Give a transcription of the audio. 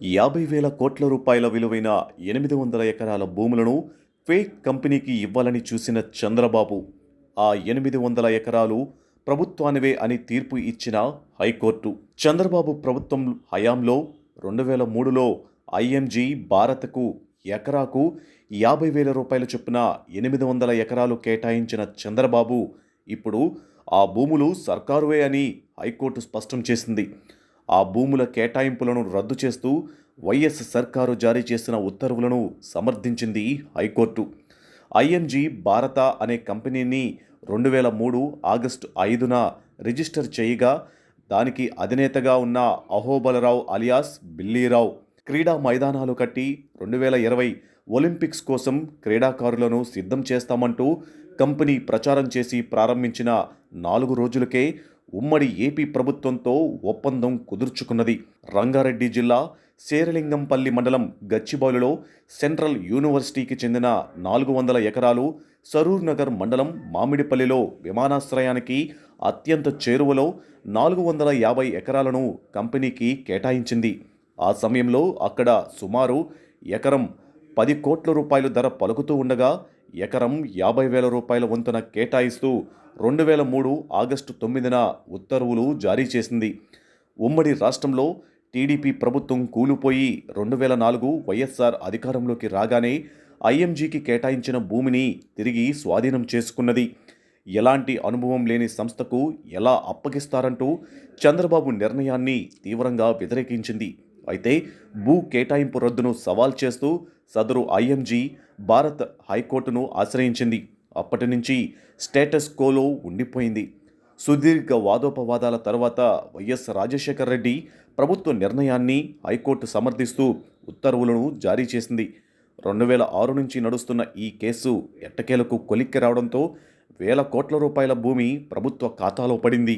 యాభై వేల కోట్ల రూపాయల విలువైన ఎనిమిది వందల ఎకరాల భూములను ఫేక్ కంపెనీకి ఇవ్వాలని చూసిన చంద్రబాబు ఆ ఎనిమిది వందల ఎకరాలు ప్రభుత్వానివే అని తీర్పు ఇచ్చిన హైకోర్టు. చంద్రబాబు ప్రభుత్వం హయాంలో రెండు వేల మూడులో ఐఎంజీ భారత్కు ఎకరాకు యాభై వేల రూపాయల చొప్పున ఎనిమిది వందల ఎకరాలు కేటాయించిన చంద్రబాబు ఇప్పుడు ఆ భూములు సర్కారువే అని హైకోర్టు స్పష్టం చేసింది. ఆ భూముల కేటాయింపులను రద్దు చేస్తూ వైఎస్ సర్కారు జారీ చేసిన ఉత్తర్వులను సమర్థించింది హైకోర్టు. ఐఎంజీ భారత అనే కంపెనీని రెండు వేల మూడు ఆగస్టు ఐదున రిజిస్టర్ చేయగా దానికి అధినేతగా ఉన్న అహోబలరావు అలియాస్ బిల్లీరావు క్రీడా మైదానాలు కట్టి రెండు వేల ఇరవై ఒలింపిక్స్ కోసం క్రీడాకారులను సిద్ధం చేస్తామంటూ కంపెనీ ప్రచారం చేసి ప్రారంభించిన నాలుగు రోజులకే ఉమ్మడి ఏపీ ప్రభుత్వంతో ఒప్పందం కుదుర్చుకున్నది. రంగారెడ్డి జిల్లా శేరలింగంపల్లి మండలం గచ్చిబౌలిలో సెంట్రల్ యూనివర్సిటీకి చెందిన నాలుగు వందల ఎకరాలు సరూర్ నగర్ మండలం మామిడిపల్లిలో విమానాశ్రయానికి అత్యంత చేరువలో నాలుగు వందల యాభై ఎకరాలను కంపెనీకి కేటాయించింది. ఆ సమయంలో అక్కడ సుమారు ఎకరం పది కోట్ల రూపాయలు ధర పలుకుతూ ఉండగా ఎకరం యాభై వేల రూపాయల వంతున కేటాయిస్తూ రెండు వేల మూడు ఆగస్టు తొమ్మిదిన ఉత్తర్వులు జారీ చేసింది. ఉమ్మడి రాష్ట్రంలో టీడీపీ ప్రభుత్వం కూలిపోయి రెండు వేల నాలుగు వైఎస్ఆర్ అధికారంలోకి రాగానే ఐఎంజీకి కేటాయించిన భూమిని తిరిగి స్వాధీనం చేసుకున్నది. ఎలాంటి అనుభవం లేని సంస్థకు ఎలా అప్పగిస్తారంటూ చంద్రబాబు నిర్ణయాన్ని తీవ్రంగా వ్యతిరేకించింది. అయితే భూ కేటాయింపు రద్దును సవాల్ చేస్తూ సదరు ఐఎంజీ భారత్ హైకోర్టును ఆశ్రయించింది. అప్పటి నుంచి స్టేటస్ కోలో ఉండిపోయింది. సుదీర్ఘ వాదోపవాదాల తర్వాత వైఎస్ రాజశేఖర రెడ్డి ప్రభుత్వ నిర్ణయాన్ని హైకోర్టు సమర్థిస్తూ ఉత్తర్వులను జారీ చేసింది. రెండు వేల ఆరు నుంచి నడుస్తున్న ఈ కేసు ఎట్టకేలకు కొలిక్కి రావడంతో వేల కోట్ల రూపాయల భూమి ప్రభుత్వ ఖాతాలో పడింది.